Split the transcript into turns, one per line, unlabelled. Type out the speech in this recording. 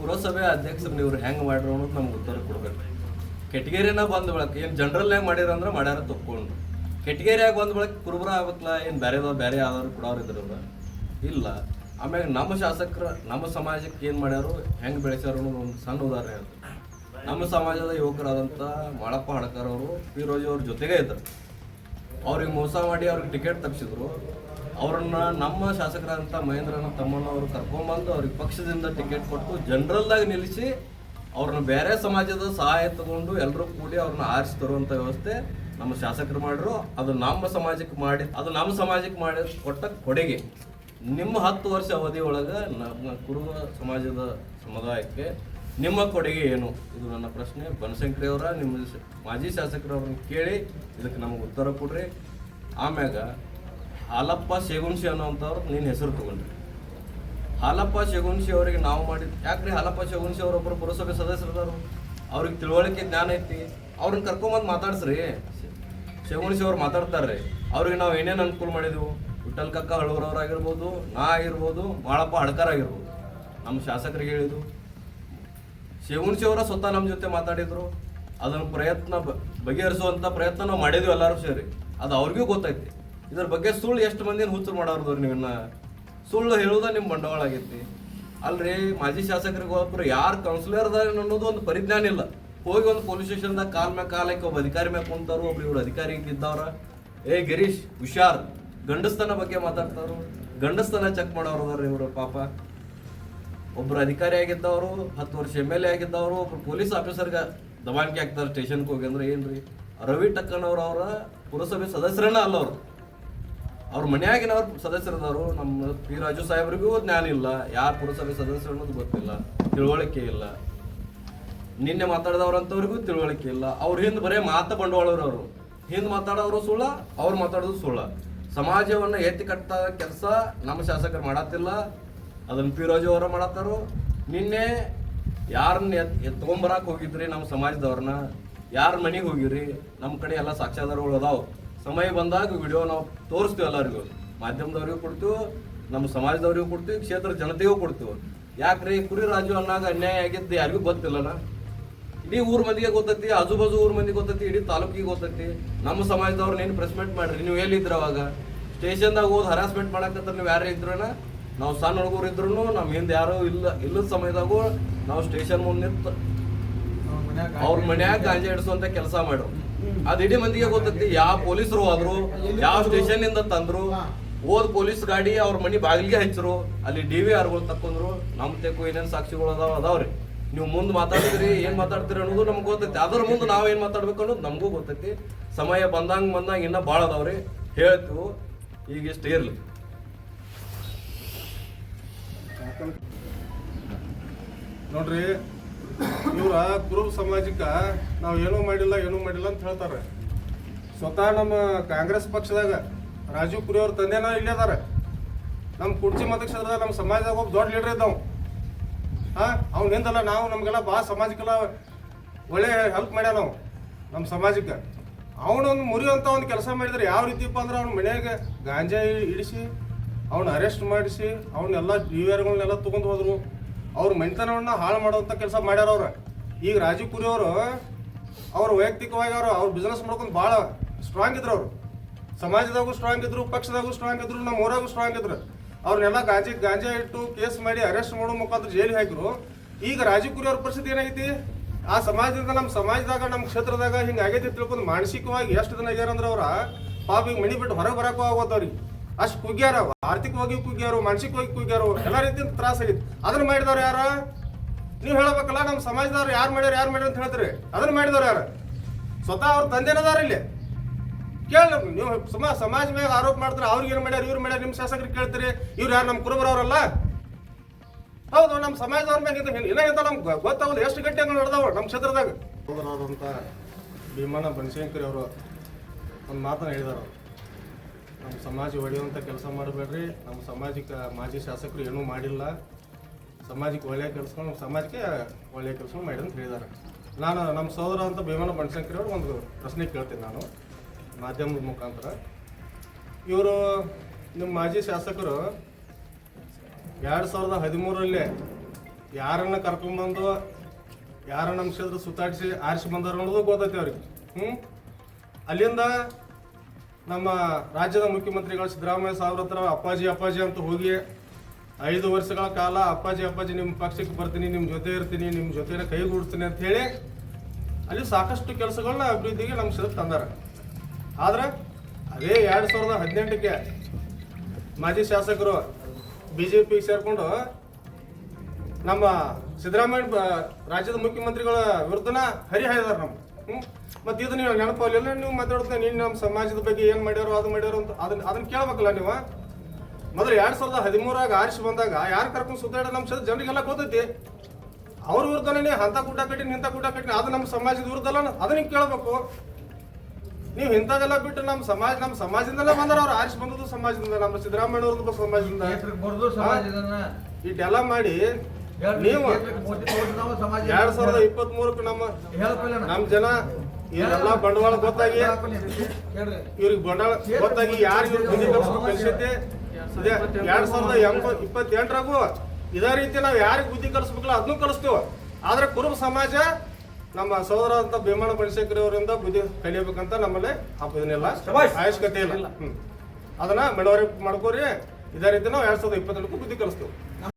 ಪುರಸಭೆ ಅಧ್ಯಕ್ಷರು ನೀವು ಹೆಂಗೆ ಮಾಡ್ರ ಅನ್ನೋದು ನಮ್ಗೆ ಉತ್ತರ ಕೊಡ್ಬೇಕು. ಕೆಟಗೇರಿನ ಬಂದ ಬಳಕ, ಏನು ಹೆಂಗ್ ಮಾಡ್ಯಾರ ಅಂದ್ರೆ ಮಾಡ್ಯಾರ ತಕ್ಕೊಂಡು ಕೆಟಗೇರಿಯಾಗ ಬಂದ ಬಳಕ ಕುರುಬರ ಆಗ್ಬೇಕಲ್ಲ ಏನು ಬೇರೆದವ್ರು ಬೇರೆ ಯಾವ್ದಾದ್ರು ಕೊಡೋರು ಇದ್ರಲ್ಲ ಇಲ್ಲ. ಆಮ್ಯಾಗ ನಮ್ಮ ಶಾಸಕರ, ನಮ್ಮ ಸಮಾಜಕ್ಕೆ ಏನು ಮಾಡ್ಯಾರು, ಹೆಂಗೆ ಬೆಳೆಸ್ಯಾರ ಅನ್ನೋದು ಒಂದು ಸಣ್ಣ ಉದಾಹರಣೆ ಅಂತ ನಮ್ಮ ಸಮಾಜದ ಯುವಕರಾದಂಥ ಮಾಳಪ್ಪ ಹಡಕರ್ ಅವರು ಪಿ ಅವ್ರ ಜೊತೆಗೇ ಇದ್ದರು ಅವ್ರಿಗೆ ಮೋಸ ಮಾಡಿ ಅವ್ರಿಗೆ ಟಿಕೆಟ್ ತಪ್ಪಿಸಿದ್ರು ಅವ್ರನ್ನ ನಮ್ಮ ಶಾಸಕರಾದಂಥ ಮಹೇಂದ್ರನ ತಮ್ಮನವರು ಕರ್ಕೊಂಬಂದು ಅವ್ರಿಗೆ ಪಕ್ಷದಿಂದ ಟಿಕೆಟ್ ಕೊಟ್ಟು ಜನರಲ್ದಾಗ ನಿಲ್ಲಿಸಿ ಅವ್ರನ್ನ ಬೇರೆ ಸಮಾಜದ ಸಹಾಯ ತಗೊಂಡು ಎಲ್ಲರೂ ಕೂಡಿ ಅವ್ರನ್ನ ಆರಿಸಿ ತರುವಂಥ ವ್ಯವಸ್ಥೆ ನಮ್ಮ ಶಾಸಕರು ಮಾಡಿದ್ರು. ಅದು ನಮ್ಮ ಸಮಾಜಕ್ಕೆ ಮಾಡಿ, ಅದು ನಮ್ಮ ಸಮಾಜಕ್ಕೆ ಮಾಡಿ ಕೊಟ್ಟ ಕೊಡುಗೆ. ನಿಮ್ಮ ಹತ್ತು ವರ್ಷ ಅವಧಿ ಒಳಗೆ ನಮ್ಮ ಕುರುಬ ಸಮಾಜದ ಸಮುದಾಯಕ್ಕೆ ನಿಮ್ಮ ಕೊಡುಗೆ ಏನು? ಇದು ನನ್ನ ಪ್ರಶ್ನೆ. ಬನಶಂಕರಿ ಅವರ, ನಿಮ್ಮ ಮಾಜಿ ಶಾಸಕರವ್ರನ್ನ ಕೇಳಿ ಇದಕ್ಕೆ ನಮಗೆ ಉತ್ತರ ಕೊಡ್ರಿ. ಆಮ್ಯಾಗ ಹಾಲಪ್ಪ ಶೇಗುನ್ಶಿ ಅನ್ನೋಂಥವ್ರು ನಿನ್ನ ಹೆಸರು ತಗೊಂಡ್ರಿ. ಹಾಲಪ್ಪ ಶಗುನ್ಶಿ ಅವರಿಗೆ ನಾವು ಮಾಡಿದ್ ಯಾಕ್ರಿ ಹಾಲಪ್ಪ ಶಗುನ್ಶಿ ಅವರೊಬ್ಬರು ಪುರಸಭೆ ಸದಸ್ಯರದಾರು? ಅವ್ರಿಗೆ ತಿಳುವಳಿಕೆ ಜ್ಞಾನ ಐತಿ. ಅವ್ರನ್ನ ಕರ್ಕೊಂಬಂದು ಮಾತಾಡ್ಸ್ರಿ. ಶೇಗುಣ್ಸಿ ಅವ್ರು ಮಾತಾಡ್ತಾರ್ರಿ. ಅವ್ರಿಗೆ ನಾವು ಏನೇನು ಅನುಕೂಲ ಮಾಡಿದ್ವು? ವಿಠಲ್ ಕಕ್ಕ ಹಳೂರವ್ರಾಗಿರ್ಬೋದು ನಾ ಆಗಿರ್ಬೋದು, ಮಾಳಪ್ಪ ಹಳ್ಕರ್ ಆಗಿರ್ಬೋದು. ನಮ್ಮ ಶಾಸಕರಿಗೆ ಹೇಳಿದ್ದು. ಶೇಗುಣ್ಸಿ ಅವರ ಸ್ವತಃ ನಮ್ಮ ಜೊತೆ ಮಾತಾಡಿದ್ರು. ಅದನ್ನು ಪ್ರಯತ್ನ ಬಗೆಹರಿಸುವಂಥ ಪ್ರಯತ್ನ ನಾವು ಮಾಡಿದ್ವಿ ಎಲ್ಲರೂ ಸೇರಿ. ಅದು ಅವ್ರಿಗೂ ಗೊತ್ತೈತಿ. ಇದ್ರ ಬಗ್ಗೆ ಸುಳ್ಳು ಎಷ್ಟು ಮಂದಿನ ಹುಚ್ಚರು ಮಾಡೋರ್ದವ್ರು ನೀವನ್ನ ಸುಳ್ಳು ಹೇಳೋದ ನಿಮ್ಮ ಬಂಡವಾಳ ಆಗೈತಿ. ಅಲ್ರಿ, ಮಾಜಿ ಶಾಸಕರಿಗೆ ಒಬ್ಬರು ಯಾರು ಕೌನ್ಸಿಲರ್ ಅದಾರ ಅನ್ನೋದು ಒಂದು ಪರಿಜ್ಞಾನ ಇಲ್ಲ. ಹೋಗಿ ಒಂದು ಪೊಲೀಸ್ ಸ್ಟೇಷನ್ದಾಗ ಕಾಲ್ ಮ್ಯಾಗ ಕಾಲಕ್ಕೆ ಒಬ್ಬ ಅಧಿಕಾರಿ ಮ್ಯಾಗ ಕುಂತಾರು ಒಬ್ರು ಇವ್ರು ಅಧಿಕಾರಿ ಇದ್ದವ್ರ. ಏ ಗಿರೀಶ್, ಹುಷಾರ್. ಗಂಡಸ್ತನ ಬಗ್ಗೆ ಮಾತಾಡ್ತಾರು ಗಂಡಸ್ತನ ಚೆಕ್ ಮಾಡೋರು ಇವರು ಪಾಪ. ಒಬ್ರು ಅಧಿಕಾರಿ ಆಗಿದ್ದವರು, ಹತ್ತು ವರ್ಷ ಎಂ ಎಲ್ ಎ ಆಗಿದ್ದವರು, ಒಬ್ರು ಪೊಲೀಸ್ ಆಫೀಸರ್ಗೆ ದಬಾಣಿಕೆ ಹಾಕ್ತಾರೆ ಸ್ಟೇಷನ್ಗೆ ಹೋಗಿ ಅಂದ್ರೆ ಏನ್ರಿ? ರವಿ ಟಕ್ಕನವ್ರ ಅವರ ಪುರಸಭೆ ಸದಸ್ಯರನ್ನ ಅಲ್ಲ ಅವರು ಮನೆಯಾಗಿನವ್ರ ಸದಸ್ಯರದವರು, ನಮ್ಮ ಪಿ ರಾಜು ಸಾಹೇಬ್ರಿಗೂ ಜ್ಞಾನ ಇಲ್ಲ. ಯಾರು ಪುರಸಭೆ ಸದಸ್ಯರು ಅನ್ನೋದು ಗೊತ್ತಿಲ್ಲ. ತಿಳುವಳಿಕೆ ಇಲ್ಲ. ನಿನ್ನೆ ಮಾತಾಡಿದವ್ರಂತವ್ರಿಗೂ ತಿಳುವಳಿಕೆ ಇಲ್ಲ. ಅವ್ರ ಹಿಂದೆ ಬರೇ ಮಾತ ಬಂಡವಾಳವ್ರು ಅವರು. ಹಿಂದೆ ಮಾತಾಡೋರು ಸುಳ್ಳ, ಅವ್ರು ಮಾತಾಡೋದು ಸುಳ್ಳ. ಸಮಾಜವನ್ನ ಎತ್ತಿ ಕಟ್ಟ ಕೆಲಸ ನಮ್ಮ ಶಾಸಕರು ಮಾಡತ್ತಿಲ್ಲ. ಅದನ್ನು ಪಿ ರಾಜು ಅವರ ಮಾಡತ್ತಾರು. ನಿನ್ನೆ ಯಾರನ್ನ ಎತ್ ಎತ್ಕೊಂಬರಕ್ ಹೋಗಿದ್ರಿ ನಮ್ಮ ಸಮಾಜದವ್ರನ್ನ? ಯಾರ ಮನೆಗೆ ಹೋಗಿರಿ? ನಮ್ಮ ಕಡೆ ಎಲ್ಲ ಸಾಕ್ಷ್ಯಾಧಾರಗಳು ಅದಾವು. ಸಮಯ ಬಂದಾಗ ವಿಡಿಯೋ ನಾವು ತೋರಿಸ್ತೀವಿ ಎಲ್ಲರಿಗೂ. ಮಾಧ್ಯಮದವ್ರಿಗೂ ಕೊಡ್ತೀವಿ, ನಮ್ಮ ಸಮಾಜದವ್ರಿಗೂ ಕೊಡ್ತೀವಿ ಕ್ಷೇತ್ರ ಜನತೆಗೂ ಕೊಡ್ತೀವಿ. ಯಾಕ್ರಿ ಕುರಿ ರಾಜು ಅನ್ನಾಗ ಅನ್ಯಾಯ ಆಗಿದ್ದು ಯಾರಿಗೂ ಗೊತ್ತಿಲ್ಲನ? ಇಡೀ ಊರ್ ಮಂದಿಗೆ ಗೊತ್ತೈತಿ ಆಜು ಬಾಜು ಊರ್ ಮಂದಿಗೆ ಗೊತ್ತೈತಿ, ಇಡೀ ತಾಲೂಕಿಗೆ ಗೊತ್ತೈತಿ. ನಮ್ಮ ಸಮಾಜದವ್ರು ನೀನು ಪ್ರೆಸ್ಮೆಂಟ್ ಮಾಡ್ರಿ? ನೀವು ಎಲ್ಲಿದ್ರ ಅವಾಗ? ಸ್ಟೇಷನ್ದಾಗ ಹೋದ್ ಹರಾಸ್ಮೆಂಟ್ ಮಾಡಕತ್ತಾರ ನೀವು ಯಾರೇ ಇದ್ರನ? ನಾವು ಸಣ್ಣ ಹುಡುಗರು ಇದ್ರು ನಮ್ಮ ಹಿಂದೆ ಯಾರು ಇಲ್ಲ, ಇಲ್ಲದ ಸಮಯದಾಗೂ ನಾವು ಸ್ಟೇಷನ್ ಮುಂದೆ ನಿಂತು ಅವ್ರ ಮನ್ಯಾಗ ಗಾಂಜಾ ಇಡಿಸುವಂತ ಕೆಲಸ ಮಾಡ್ರು ಅದ್ ಇಡೀ ಮಂದಿಗೆ ಗೊತ್ತೈತಿ ಯಾವ ಪೊಲೀಸರು ಹೋದ್ರು ಯಾವ ಸ್ಟೇಷನ್ ಇಂದ ತಂದ್ರು ಓದ್ ಪೊಲೀಸ್ ಗಾಡಿ ಅವ್ರ ಮನಿ ಬಾಗಿಲಿಗೆ ಹಚ್ಚರು ಅಲ್ಲಿ ಡಿ ವಿ ಆರ್ಗಳು ತಕೊಂಡ್ರು ನಮ್ ತೆಕ್ಕು ಏನೇನ್ ಸಾಕ್ಷಿಗಳು ಅದಾವ ಅದಾವ್ರಿ. ನೀವು ಮುಂದ್ ಮಾತಾಡಿದ್ರಿ ಏನ್ ಮಾತಾಡ್ತೀರಿ ಅನ್ನೋದು ನಮ್ಗೆ ಗೊತ್ತೈತಿ. ಅದ್ರ ಮುಂದೆ ನಾವ್ ಏನ್ ಮಾತಾಡ್ಬೇಕು ಅನ್ನೋದು ನಮಗೂ ಗೊತ್ತೈತಿ. ಸಮಯ ಬಂದಂಗ್ ಬಂದಂಗ ಇನ್ನ ಭಾಳ ಅದಾವ್ರಿ. ಹೇಳ್ತು ಈಗ ಇಷ್ಟ ಇರ್ಲಿ.
ನೋಡ್ರಿ ಇವ್ರ ಕುರುಬ ಸಮಾಜಕ್ಕೆ ನಾವು ಏನೂ ಮಾಡಿಲ್ಲ ಏನೂ ಮಾಡಿಲ್ಲ ಅಂತ ಹೇಳ್ತಾರೆ. ಸ್ವತಃ ನಮ್ಮ ಕಾಂಗ್ರೆಸ್ ಪಕ್ಷದಾಗ ರಾಜೀವ್ ಕುರಿ ಅವ್ರ ತಂದೆನ ಇಲ್ಲೇ ಅದಾರ. ನಮ್ಮ ಕುರ್ಚಿ ಮತಕ್ಷೇತ್ರದ ನಮ್ಮ ಸಮಾಜದಾಗ ಒಬ್ಬ ದೊಡ್ಡ ಲೀಡರ್ ಇದ್ದವು. ಹಾ, ಅವ್ನ ಹಿಂದಲ್ಲ ನಾವು ನಮಗೆಲ್ಲ ಭಾಳ ಸಮಾಜಕ್ಕೆಲ್ಲ ಒಳ್ಳೆ ಹೆಲ್ಪ್ ಮಾಡ್ಯಾನ ನಾವು ನಮ್ಮ ಸಮಾಜಕ್ಕೆ. ಅವನೊಂದು ಮುರಿಯುವಂಥ ಒಂದು ಕೆಲಸ ಮಾಡಿದ್ರೆ ಯಾವ ರೀತಿಪ್ಪ ಅಂದ್ರೆ ಅವ್ನ ಮನೆಯಾಗ ಗಾಂಜಾ ಇಡಿಸಿ ಅವ್ನ ಅರೆಸ್ಟ್ ಮಾಡಿಸಿ ಅವನ್ನೆಲ್ಲ ಡಿ ಆರ್ಗಳನ್ನೆಲ್ಲ ತೊಗೊಂಡು ಹೋದ್ರು. ಅವ್ರ ಮನೆತನವನ್ನ ಹಾಳು ಮಾಡುವಂಥ ಕೆಲಸ ಮಾಡ್ಯಾರ ಅವ್ರು. ಈಗ ರಾಜೀವ್ ಪುರಿ ಅವರು, ಅವ್ರು ವೈಯಕ್ತಿಕವಾಗಿ ಅವರು, ಅವ್ರ ಬಿಸ್ನೆಸ್ ಮಾಡ್ಕೊಂಡು ಭಾಳ ಸ್ಟ್ರಾಂಗ್ ಇದ್ರು ಅವರು. ಸಮಾಜದಾಗೂ ಸ್ಟ್ರಾಂಗ್ ಇದ್ರು, ಪಕ್ಷದಾಗೂ ಸ್ಟ್ರಾಂಗ್ ಇದ್ರು, ನಮ್ಮ ಊರಾಗೂ ಸ್ಟ್ರಾಂಗ್ ಇದ್ರು. ಅವ್ರನ್ನೆಲ್ಲ ಗಾಂಜಿ, ಗಾಂಜಾ ಇಟ್ಟು ಕೇಸ್ ಮಾಡಿ ಅರೆಸ್ಟ್ ಮಾಡೋ ಮುಖಾಂತರ ಜೈಲಿಗೆ ಹಾಕಿದ್ರು. ಈಗ ರಾಜೀವ್ ಕುರಿ ಅವ್ರ ಪರಿಸ್ಥಿತಿ ಏನಾಗೈತಿ? ಆ ಸಮಾಜದಿಂದ ನಮ್ಮ ಸಮಾಜದಾಗ, ನಮ್ಮ ಕ್ಷೇತ್ರದಾಗ ಹಿಂಗೆ ಆಗೈತಿ ತಿಳ್ಕೊಂಡು ಮಾನಸಿಕವಾಗಿ ಎಷ್ಟು ದಿನ ಆಗ್ಯಾರ ಅಂದ್ರೆ ಅವ್ರ, ಪಾಪ ಈಗ ಮಣಿ ಬಿಟ್ಟು ಹೊರಗೆ ಬರಕ್ಕೂ ಆಗೋದು ಅವ್ರಿಗೆ. ಅಷ್ಟು ಕುಗ್ಗ್ಯಾರ, ಆರ್ಥಿಕವಾಗಿ ಕುಗ್ಗ್ಯಾರು, ಮಾನಸಿಕವಾಗಿ ಕುಗ್ಗ್ಯಾರು, ಎಲ್ಲ ರೀತಿಯಿಂದ ತ್ರಾಸ ಆಗಿತ್ತು. ಅದನ್ನ ಮಾಡಿದವ್ರು ಯಾರ? ನೀವು ಹೇಳಬೇಕಲ್ಲ ನಮ್ಮ ಸಮಾಜದವ್ರು ಯಾರು ಮಾಡ್ಯಾರ ಯಾರು ಮಾಡ್ಯಾರ ಅಂತ ಹೇಳ್ತೀರಿ. ಅದನ್ನ ಮಾಡಿದವ್ರು ಯಾರು? ಸ್ವತಃ ಅವ್ರ ತಂದೆನದಾರ ಇಲ್ಲಿ. ಕೇಳ ನೀವು ಸುಮಾ ಸಮಾಜ ಮೇಲೆ ಆರೋಪ ಮಾಡ್ತಾರೆ, ಅವ್ರಿಗೆ ಏನು ಮಾಡ್ಯಾರ, ಇವ್ರು ಮಾಡ್ಯಾರ ನಿಮ್ಮ ಶಾಸಕರಿಗೆ ಕೇಳ್ತೀರಿ. ಇವ್ರು ಯಾರು ನಮ್ಮ ಕುರುಬರವ್ರಲ್ಲ ಹೌದು ನಮ್ಮ ಸಮಾಜದವ್ರ ಮ್ಯಾಗ ಇಂತ ನಮ್ಗೆ ಗೊತ್ತಾಗಲ್ಲ ಎಷ್ಟು ಗಂಟೆ ನಡೆದಾವ ನಮ್ಮ ಕ್ಷೇತ್ರದಾಗ. ಭೀಮಣ್ಣ ಬನಶಂಕರಿ ಅವರು ಒಂದು ಮಾತನ್ನ ಹೇಳಿದಾರೆ ನಮ್ಮ ಸಮಾಜ ಒಡೆಯುವಂಥ ಕೆಲಸ ಮಾಡಬೇಡ್ರಿ. ನಮ್ಮ ಸಮಾಜಕ್ಕೆ ಮಾಜಿ ಶಾಸಕರು ಏನೂ ಮಾಡಿಲ್ಲ. ಸಮಾಜಕ್ಕೆ ಒಳ್ಳೆಯ ಕೆಲಸ ನಮ್ಮ ಸಮಾಜಕ್ಕೆ ಒಳ್ಳೆಯ ಕೆಲಸ ಮಾಡಿ ಅಂತ ಹೇಳಿದ್ದಾರೆ ನಾನು ನಮ್ಮ ಸಹೋದರ ಅಂತ ಭೀಮಣ್ಣ ಬಣಶಂಕರಿ ಅವರು ಒಂದು ಪ್ರಶ್ನೆ ಕೇಳ್ತೀನಿ ನಾನು ಮಾಧ್ಯಮದ ಮುಖಾಂತರ. ಇವರು ನಿಮ್ಮ ಮಾಜಿ ಶಾಸಕರು ಎರಡು ಸಾವಿರದ ಹದಿಮೂರರಲ್ಲಿ ಯಾರನ್ನು ಕರ್ಕೊಂಡ್ಬಂದು, ಯಾರನ್ನ ನಮ್ಮ ಕ್ಷೇತ್ರ ಸುತ್ತಾಡಿಸಿ ಆರಿಸಿ ಬಂದಾರ ಅನ್ನೋದು ಗೊತ್ತೈತಿ ಅವ್ರಿಗೆ. ಹ್ಞೂ ಅಲ್ಲಿಂದ ನಮ್ಮ ರಾಜ್ಯದ ಮುಖ್ಯಮಂತ್ರಿಗಳು ಸಿದ್ದರಾಮಯ್ಯ ಸಾವಿರ ಅಪ್ಪಾಜಿ ಅಪ್ಪಾಜಿ ಅಂತ ಹೋಗಿ ಐದು ವರ್ಷಗಳ ಕಾಲ ಅಪ್ಪಾಜಿ ಅಪ್ಪಾಜಿ ನಿಮ್ಮ ಪಕ್ಷಕ್ಕೆ ಬರ್ತೀನಿ, ನಿಮ್ಮ ಜೊತೆ ಇರ್ತೀನಿ, ನಿಮ್ಮ ಜೊತೆ ಕೈಗೂಡ್ತೀನಿ ಅಂತ ಹೇಳಿ ಅಲ್ಲಿ ಸಾಕಷ್ಟು ಕೆಲಸಗಳನ್ನ ಅಭಿವೃದ್ಧಿಗೆ ನಮ್ಮ ಕ್ಷೇತ್ರ ತಂದಾರ. ಆದ್ರೆ ಅದೇ ಎರಡು ಸಾವಿರದ ಹದಿನೆಂಟಕ್ಕೆ ಮಾಜಿ ಶಾಸಕರು ಬಿ ಜೆ ಪಿಗೆ ಸೇರಿಕೊಂಡು ನಮ್ಮ ಸಿದ್ದರಾಮಯ್ಯ ರಾಜ್ಯದ ಮುಖ್ಯಮಂತ್ರಿಗಳ ವಿರುದ್ಧನ ಹರಿಹಾಯ್ದಾರೆ ಹ್ಮ್ ಮತ್ತೆ ಇದು ನೀವು ನೆನಪಲ್ಲ ನೀವು ಮಾತಾಡ್ತೀನಿ ನೀನು ನಮ್ಮ ಸಮಾಜದ ಬಗ್ಗೆ ಏನು ಮಾಡ್ಯಾರೋ ಅದು ಮಾಡ್ಯಾರೋ ಅಂತ ಅದನ್ನ ಅದನ್ನ ಕೇಳ್ಬೇಕಲ್ಲ ನೀವು. ಮೊದಲು ಎರಡ್ ಸಾವಿರದ ಹದಿಮೂರಾಗ ಆರಿಸಿ ಬಂದಾಗ ಯಾರು ಕರ್ಕೊಂಡು ಸುತ್ತಾಡ ನಮ್ಮ ಸದ ಜನರಿಗೆಲ್ಲ ಗೊತ್ತೈತಿ. ಅವ್ರ ವಿರುದ್ಧನೇ ಹಂತ ಕೂಟ ಕಟ್ಟಿನಿ ಇಂಥ ಕೂಟ ಕಟ್ಟಿನಿ ಅದು ನಮ್ಮ ಸಮಾಜದ ವಿರುದ್ಧಲ್ಲ ಅದನ್ನ ಕೇಳಬೇಕು. ನೀವು ಇಂಥದೆಲ್ಲ ಬಿಟ್ಟು ನಮ್ಮ ಸಮಾಜ ನಮ್ಮ ಸಮಾಜದಿಂದಲೇ ಬಂದ್ರ ಅವ್ರು. ಆರಿಸಿ ಬಂದದ್ದು ಸಮಾಜದಿಂದ ನಮ್ಮ ಸಿದ್ದರಾಮಯ್ಯ ಅವ್ರದ್ದು ಸಮಾಜದಿಂದ. ಇಟ್ಟೆಲ್ಲ ಮಾಡಿ ಎರಡ್ ಸಾವಿರದ ಇಪ್ಪತ್ತ್ ಮೂರಕ್ಕೆ ನಮ್ಮ. ನಮ್ಮ ಜನ ಇವರೆಲ್ಲ ಬಂಡವಾಳ ಗೊತ್ತಾಗಿ ಇವ್ರಿಗೆ ಬಂಡವಾಳ ಗೊತ್ತಾಗಿ ಯಾರು ಇವ್ರು ಬುದ್ಧಿ ಕಲಿಸ್ಬೇಕು ಕಲಿಸೈತಿ ಎರಡ್ ಸಾವಿರದ ಎಂಬತ್ ಇಪ್ಪತ್ತೆಂಟರಾಗೂ ಇದೇ ರೀತಿ ನಾವು ಯಾರಿಗೆ ಬುದ್ಧಿ ಕಲಿಸ್ಬೇಕಲ್ಲ ಅದನ್ನು ಕಲಿಸ್ತೇವೆ. ಆದ್ರೆ ಕುರುಬ ಸಮಾಜ ನಮ್ಮ ಸಹೋದರ ಅಂತ ಭೀಮಣ್ಣ ಬನಶೇಖರಿ ಅವರಿಂದ ಬುದ್ಧಿ ಕಲಿಯಬೇಕಂತ ನಮ್ಮಲ್ಲಿ ಇದನ್ನೆಲ್ಲ ಅವಶ್ಯಕತೆ ಇಲ್ಲ. ಹ್ಮ್. ಅದನ್ನ ಮೆಡವರಿ ಮಾಡ್ಕೋರಿ. ಇದೇ ರೀತಿ ನಾವು ಎರಡ್ ಸಾವಿರದ ಇಪ್ಪತ್ತೆಂಟಕ್ಕೂ ಬುದ್ಧಿ ಕಲಿಸ್ತೀವಿ.